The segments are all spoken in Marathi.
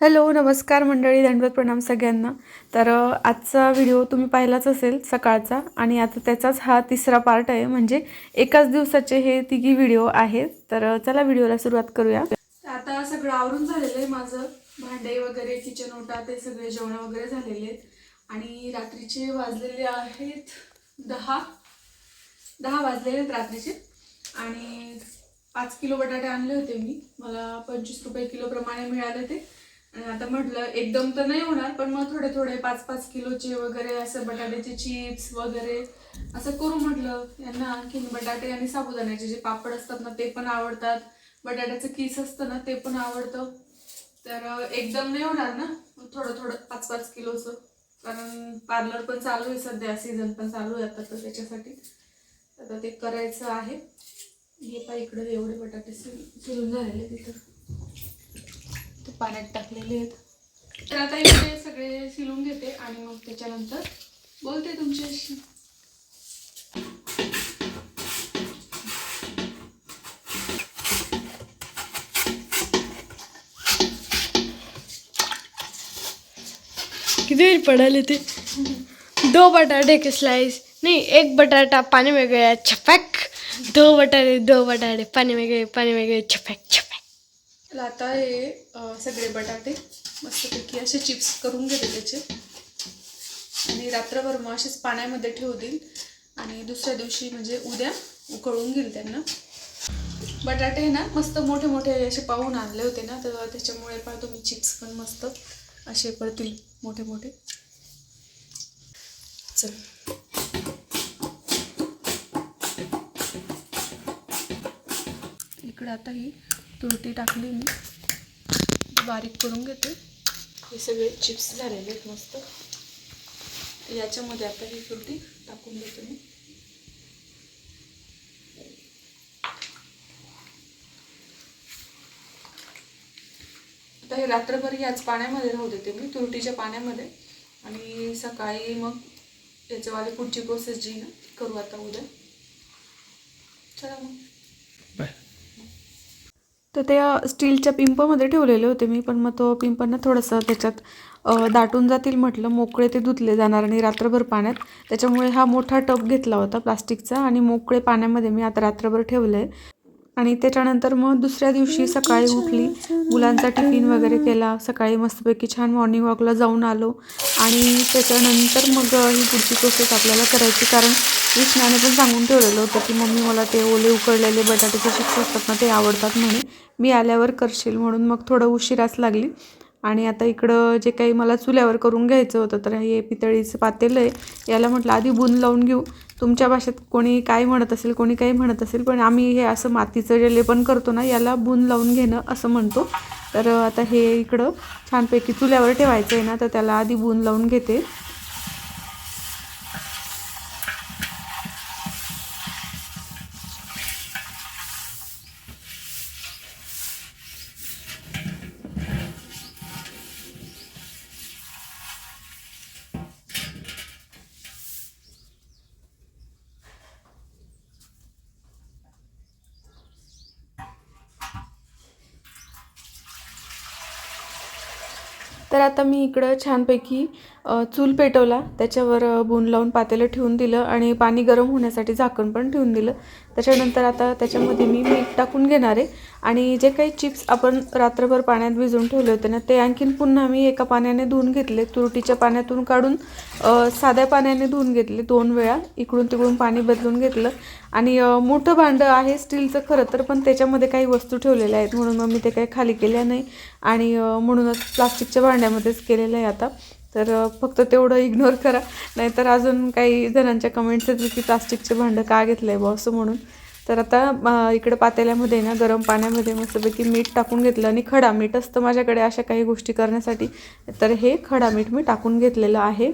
हॅलो नमस्कार मंडळी दंडवत प्रणाम सगळ्यांना. तर आजचा व्हिडिओ तुम्ही पाहिलाच असेल सकाळचा आणि आता त्याचाच हा तिसरा पार्ट आहे म्हणजे एकाच दिवसाचे हे तिघी व्हिडिओ आहेत. तर चला व्हिडिओला सुरुवात करूया. आता सगळं आवरून झालेलं आहे माझं. भांडे वगैरे किचन ओटा ते सगळे जेवण वगैरे झालेले आहेत. आणि रात्रीचे वाजलेले आहेत दहा. दहा वाजलेले आहेत रात्रीचे. आणि पाच किलो बटाटे आणले होते मी. मला पंचवीस रुपये किलोप्रमाणे मिळाले ते आता म्हटलं एकदम तर नाही होणार पण मग थोडे थोडे पाच पाच किलोचे वगैरे असं बटाट्याचे चिप्स वगैरे असं करू म्हटलं. यांना आणखीन बटाटे आणि साबुदाण्याचे जे पापड असतात ना ते पण आवडतात. बटाट्याचं किस असतं ना ते पण आवडतं. तर एकदम नाही होणार ना? मग थोडं थोडं पाच पाच किलोचं. कारण पार्लर पण चालू आहे सध्या सीझन पण चालू आहे आता तर त्याच्यासाठी. आता ते करायचं आहे. हे पा इकडे एवढे बटाटे सिल सिलून झालेले तिथं. ते आहेत. तर आता इकडे सगळे सिलून घेते आणि मग बोलते तुमच्याशी. किती वेळ पडाले ते दो बटाटे के स्लाइस नहीं, एक बटाटा पानी में गया छपक. दो बटाटे दो बटाटे पानी में गए पानी में गए छपक छपक. तर आता हे सगळे बटाटे मस्तपैकी असे चिप्स करून घेते त्याचे. आणि रात्रभर मग असेच पाण्यामध्ये ठेवतील. आणि दुसऱ्या दिवशी म्हणजे उद्या उकळून घेईल त्यांना. बटाटे ना मस्त मोठे मोठे असे पाहून आणले होते ना तर त्याच्यामुळे पण तुम्ही चिप्स पण मस्त असे पडतील मोठे मोठे. चल. इकडे आता ही तुरटी टाकली मी. बारीक करून घेते. हे सगळे चिप्स झालेले आहेत मस्त. याच्यामध्ये आता ही तुरटी टाकून देते मी. आता हे रात्रभर याच पाण्यामध्ये राहू देते मी तुरटीच्या पाण्यामध्ये. आणि सकाळी मग याच्यावाली पुढची प्रोसेस जी ना करू आता उद्या. चला मग. तर त्या स्टीलच्या पिंपमध्ये ठेवलेले होते मी पण मग तो पिंपांना थोडंसं त्याच्यात दाटून जातील म्हटलं. मोकळे ते धुतले जाणार आणि रात्रभर पाण्यात. त्याच्यामुळे हा मोठा टब घेतला होता प्लास्टिकचा आणि मोकळे पाण्यामध्ये मी आता रात्रभर ठेवलं आहे आणि त्याच्यानंतर मग दुसऱ्या दिवशी सकाळी उठली. मुलांचा टिफिन वगैरे केला. सकाळी मस्तपैकी छान मॉर्निंग वॉकला जाऊन आलो. आणि त्याच्यानंतर मग ही पुढची प्रोसेस आपल्याला करायची. कारण कृष्णाने पण सांगून ठेवलेलं होतं की मम्मी मला ते ओले उकडलेले बटाट्याचे चिप्स असतात ना ते आवडतात म्हणे. मी आल्यावर करशील म्हणून मग थोडं उशिराच लागली. आणि आता इकडं जे काही मला चुल्यावर करून घ्यायचं होतं तर हे पितळीचं पातेलं आहे. याला म्हटलं आधी बुन लावून घेऊ. तुमच्या भाषेत कोणी काय म्हणत असेल कोणी काही म्हणत असेल पण आम्ही हे असं मातीचं जे लेपन करतो ना याला बुन लावून घेणं असं म्हणतो. तर आता हे इकडं छानपैकी चुल्यावर ठेवायचं आहे ना तर त्याला आधी बुन लावून घेते. तर आता मी इकडं छानपैकी चूल पेटवला. त्याच्यावर बुन लावून पातेलं ठेवून दिलं आणि पाणी गरम होण्यासाठी झाकण पण ठेवून दिलं. त्याच्यानंतर आता त्याच्यामध्ये मी मीठ टाकून घेणार आहे. आणि जे काही चिप्स आपण रात्रभर पाण्यात भिजवून ठेवले होते ना ते आणखीन पुन्हा मी एका पाण्याने धुवून घेतले. तुरटीच्या पाण्यातून काढून साध्या पाण्याने धुवून घेतले दोन वेळा. इकडून तिकडून पाणी बदलून घेतलं. आणि मोठं भांडं आहे स्टीलचं खरं तर पण त्याच्यामध्ये काही वस्तू ठेवलेल्या आहेत. म्हणून मग मी ते काही खाली केल्या नाही. आणि म्हणूनच प्लास्टिकच्या भांड्यामध्येच केलेलं आहे आता. तर फक्त तेवढं इग्नोर करा. नाहीतर अजून काही जणांच्या कमेंट्स येतील की प्लास्टिकचे भांडं का घेतलं आहे बॉ असं म्हणून. तर आता इकडं पातेल्यामध्ये ना गरम पाण्यामध्ये मस्तपैकी मीठ टाकून घेतलं आणि खडा मीठ असतं माझ्याकडे अशा काही गोष्टी करण्यासाठी. तर हे खडा मीठ मी टाकून घेतलेलं आहे.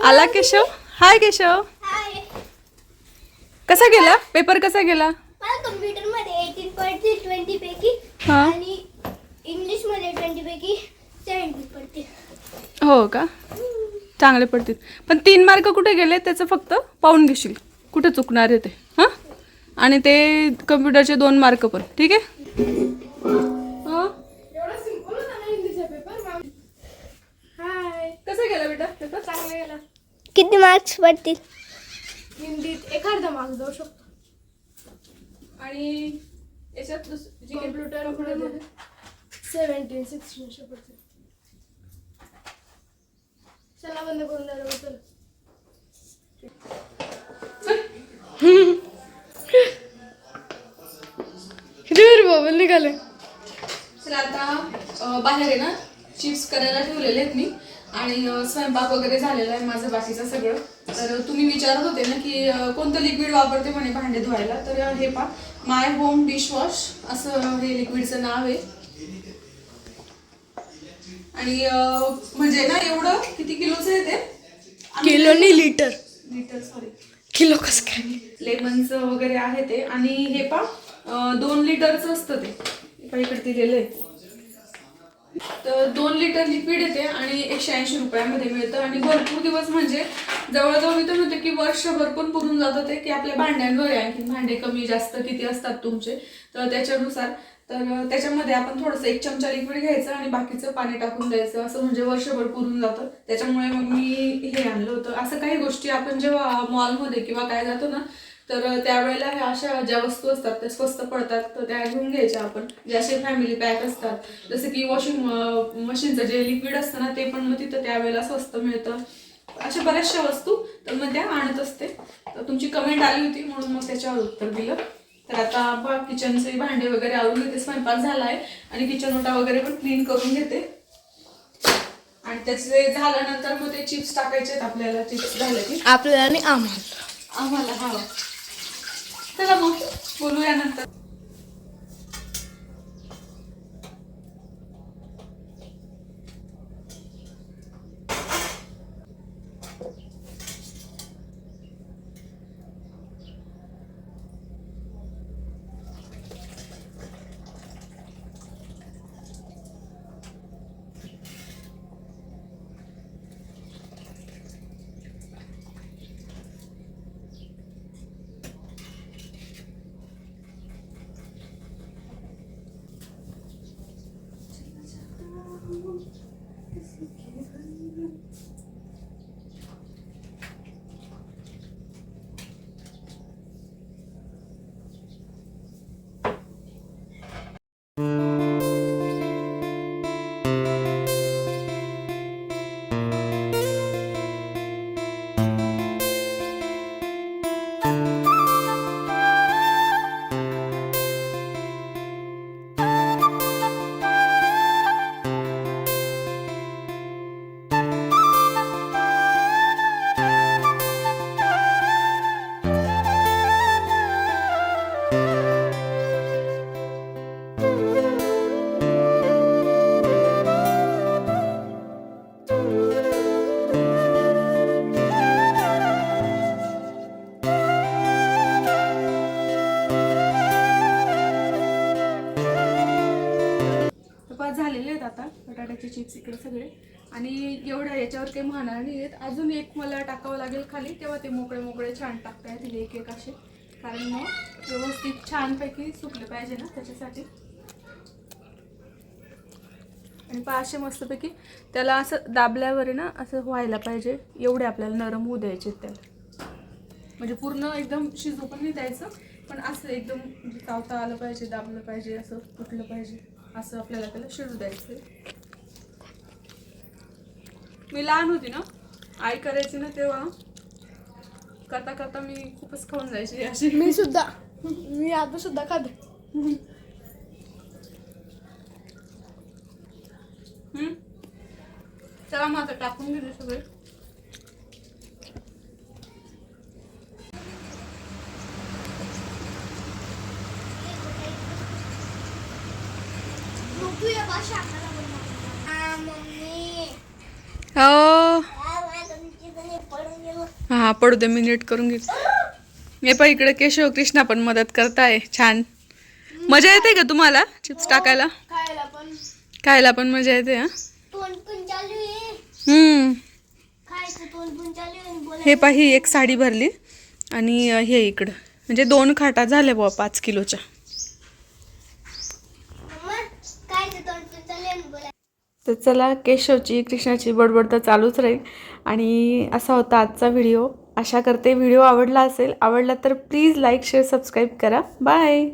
आला केशव? हाय केशव. हाय. कसा गेला? पेपर कसा गेला? मला कम्प्युटरमध्ये एटीन पडते ट्वेंटी पैकी. हा. आणि इंग्लिशमध्ये ट्वेंटी पैकी सेव्हन्टी पडते हो का? चांगले पडतील. पण तीन मार्क कुठे गेले? त्याचं फक्त पाहून घेशील. कुठे चुकणार आहे ते? हां? आणि ते कम्प्युटरचे दोन मार्क पण. ठीक आहे? हं? हाय कसा गेला बेटा? पेपर? चांगला गेला. किती मार्क्स पडतील? हिंदीत एखादा मार्क्स जाऊ शकतो. आणि याच्यात जी कम्प्युटरमध्ये सेवन्टीन सिक्स्टीन अशा पडतील. चला बंद करून द्या चल किती बाबा निघाले. तर आता बाहेर आहे ना चिप्स करायला ठेवलेले आहेत मी. आणि स्वयंपाक वगैरे झालेला आहे माझं बाकीचं सगळं. तर तुम्ही विचारत होते ना की कोणतं लिक्विड वापरते म्हणे भांडे धुवायला? तर हे पा माय होम डिशवॉश असं हे लिक्विडचं नाव आहे. आणि म्हणजे ना एवढं किती किलोचं आहे ते? किलो नाही लिटर लिटर सॉरी किलो कसं काय? लेमनचं वगैरे आहे ते. आणि हे पा दोन लिटरचं असतं ते. इकडे दिलेलं आहे. तर दोन लिटर लिक्विड येते आणि एकशे ऐंशी रुपयामध्ये मिळतं. आणि भरपूर दिवस म्हणजे जवळजवळ मी तर म्हणते की वर्षभर पण पुरून जातं ते की आपल्या भांड्यांवर आहे. आणखी भांडे कमी जास्त किती असतात तुमचे? तर त्याच्यानुसार. तर त्याच्यामध्ये आपण थोडंसं एक चमचा लिक्विड घ्यायचं आणि बाकीचं पाणी टाकून द्यायचं. असं म्हणजे वर्षभर पुरून जातं. त्याच्यामुळे मग मी हे आणलं होतं. असं काही गोष्टी आपण जेव्हा मॉलमध्ये किंवा काय जातो ना तर त्यावेळेला ह्या अशा ज्या वस्तू असतात त्या स्वस्त पडतात तर त्या घेऊन घ्यायच्या आपण. जे असे फॅमिली पॅक असतात. जसं की वॉशिंग मशीनचं जे लिक्विड असतं ना ते पण मग तिथं त्यावेळेला स्वस्त मिळतं. अशा बऱ्याचशा वस्तू तर मग त्या आणत असते. तर तुमची कमेंट आली होती म्हणून मग त्याच्यावर उत्तर दिलं. तर आता बघ किचनचे भांडे वगैरे आवरून घेते स्वयंपाक झाला आहे आणि किचन ओटा वगैरे पण क्लीन करून घेते. आणि त्याचे झाल्यानंतर मग ते चिप्स टाकायचे आहेत आपल्याला. चिप्स झाले की. आपल्याला आणि आम्हाला. आम्हाला हा. चला मग बोलूया नंतर. आता बटाट्याचे चिप्स इकडे सगळे. आणि एवढ्या याच्यावर काही म्हणणार नाही आहेत अजून एक मला टाकावं लागेल खाली तेव्हा ते मोकळे मोकळे छान टाकता येतील एक एक असे. कारण मग व्यवस्थित छानपैकी सुकले पाहिजे ना त्याच्यासाठी. आणि पाचशे मस्तपैकी त्याला असं दाबल्यावर आहे ना असं व्हायला पाहिजे. एवढे आपल्याला नरम होऊ द्यायचे त्याला. म्हणजे पूर्ण एकदम शिजू पण नाही द्यायचं पण असं एकदम म्हणजे चावता आलं पाहिजे दाबलं पाहिजे असं कुठलं पाहिजे. असं आपल्याला त्याला शिजू द्यायचं मी लहान होती ना आई करायची ना तेव्हा करता करता मी खूपच खाऊन जायची अशी. मी सुद्धा मी आता सुद्धा खाते. हम्म? चला मग आता टाकून घेते सगळे. हो हा. पडू दे मी नीट करून घेते. हे पण इकडे केशव कृष्णा पण मदत करताय. छान. मजा येते का तुम्हाला चिप्स टाकायला? खायला पण. खायला पण मजा येते हा? हे पाही एक साडी भरली आणि हे इकडं. म्हणजे दोन खाटा झाल्या बुवा पाच किलोच्या मम्मा खायचं तोंड पण चालू आहे आणि बोलायचं तर चला केशवची कृष्णाची बडबड तर चालूच राहील. आणि असा होता आजचा व्हिडिओ. आशा करते व्हिडिओ आवडला असेल. आवडला तर प्लीज लाईक शेअर सबस्क्राईब करा. बाय!